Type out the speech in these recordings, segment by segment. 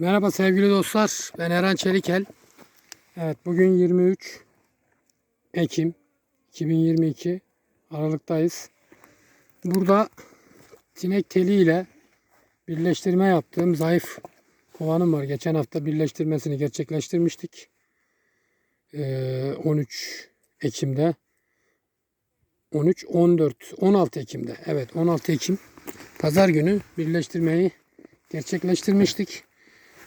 Merhaba sevgili dostlar. Ben Eren Çelikel. Evet bugün 23 Ekim 2022 Aralık'tayız. Burada sinek teliyle birleştirme yaptığım zayıf kovanım var. Geçen hafta birleştirmesini gerçekleştirmiştik. Ee, 13 Ekim'de 13, 14, 16 Ekim'de. Evet 16 Ekim Pazar günü birleştirmeyi gerçekleştirmiştik.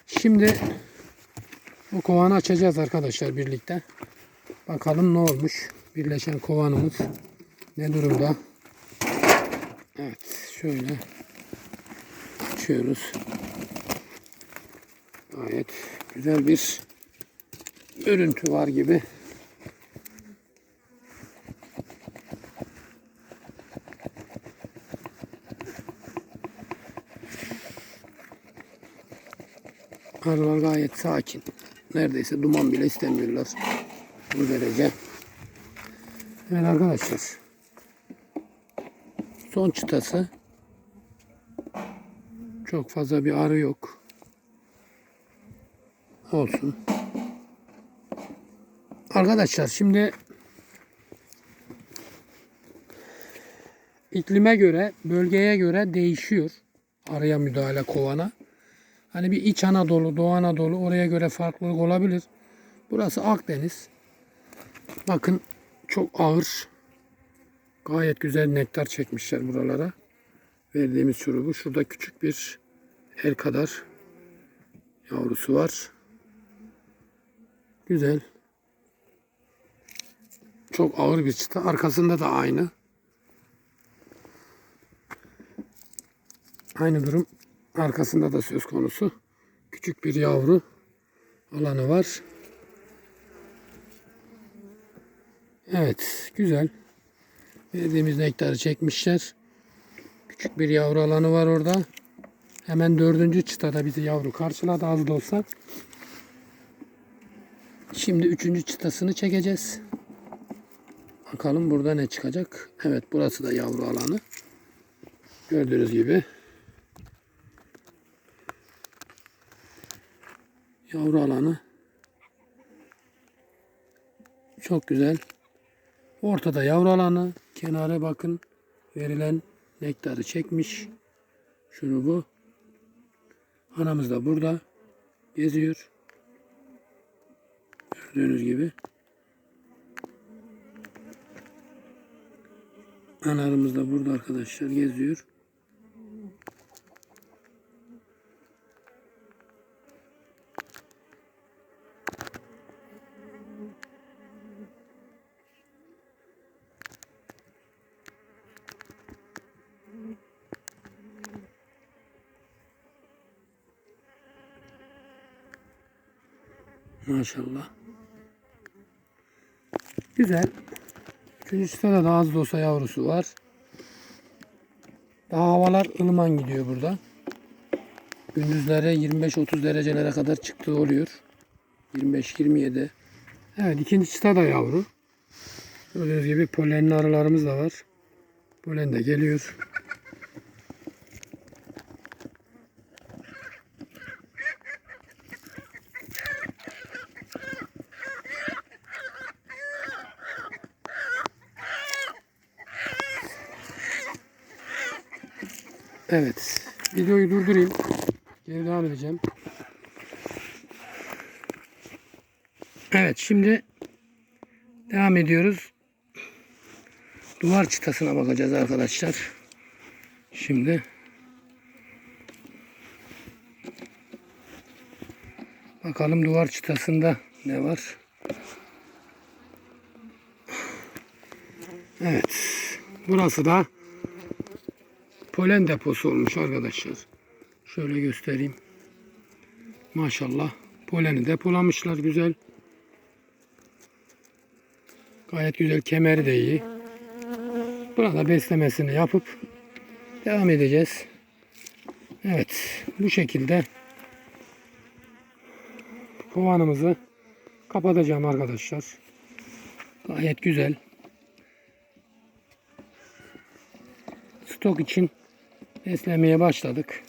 Şimdi bu kovanı açacağız arkadaşlar birlikte. Bakalım ne olmuş. Birleşen kovanımız ne durumda. Evet şöyle açıyoruz. Gayet güzel bir örüntü var gibi. Arılar gayet sakin. Neredeyse duman bile istemiyorlar. Bu derece. Evet arkadaşlar. Son çıtası. Çok fazla bir arı yok. Olsun. Arkadaşlar şimdi iklime göre, bölgeye göre değişiyor. Arıya müdahale kovana. Hani bir İç Anadolu, Doğu Anadolu oraya göre farklılık olabilir. Burası Akdeniz. Bakın çok ağır. Gayet güzel nektar çekmişler buralara. Verdiğimiz şurubu. Şurada küçük bir el kadar yavrusu var. Güzel. Çok ağır bir çıta. Arkasında da aynı. Aynı durum arkasında da söz konusu. Küçük bir yavru alanı var. Evet, güzel. Verdiğimiz nektarı çekmişler. Küçük bir yavru alanı var orada. Hemen dördüncü çıtada bizi yavru karşıladı az da olsa. Şimdi üçüncü çıtasını çekeceğiz. Bakalım burada ne çıkacak. Evet burası da yavru alanı. Gördüğünüz gibi. Yavru alanı. Çok güzel. Ortada yavru alanı. Kenara bakın. Verilen nektarı çekmiş. Şunu bu. Anamız da burada. Geziyor. Gördüğünüz gibi. Analarımız da burada arkadaşlar geziyor. Maşallah. Güzel. Üçüncü sırada da az da olsa yavrusu var. Daha havalar ılıman gidiyor burada. Gündüzlere 25-30 derecelere kadar çıktığı oluyor. 25-27. Evet ikinci çıta da yavru. Gördüğünüz gibi polenli arılarımız da var. Polen de geliyor. Evet. Videoyu durdurayım. Geri devam edeceğim. Evet şimdi devam ediyoruz. Duvar çıtasına bakacağız arkadaşlar. Şimdi bakalım duvar çıtasında ne var? Evet. Burası da polen deposu olmuş arkadaşlar. Şöyle göstereyim. Maşallah. Poleni depolamışlar güzel. Gayet güzel. Kemeri de iyi. Burada beslemesini yapıp devam edeceğiz. Evet. Bu şekilde kovanımızı kapatacağım arkadaşlar. Gayet güzel. Stok için beslemeye başladık.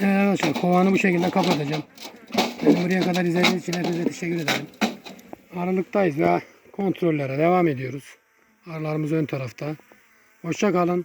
Evet kovanı bu şekilde kapatacağım. Beni buraya kadar izlediğiniz için hepinize teşekkür ederim. Aralıktayız ve kontrollere devam ediyoruz. Arılarımız ön tarafta. Hoşça kalın.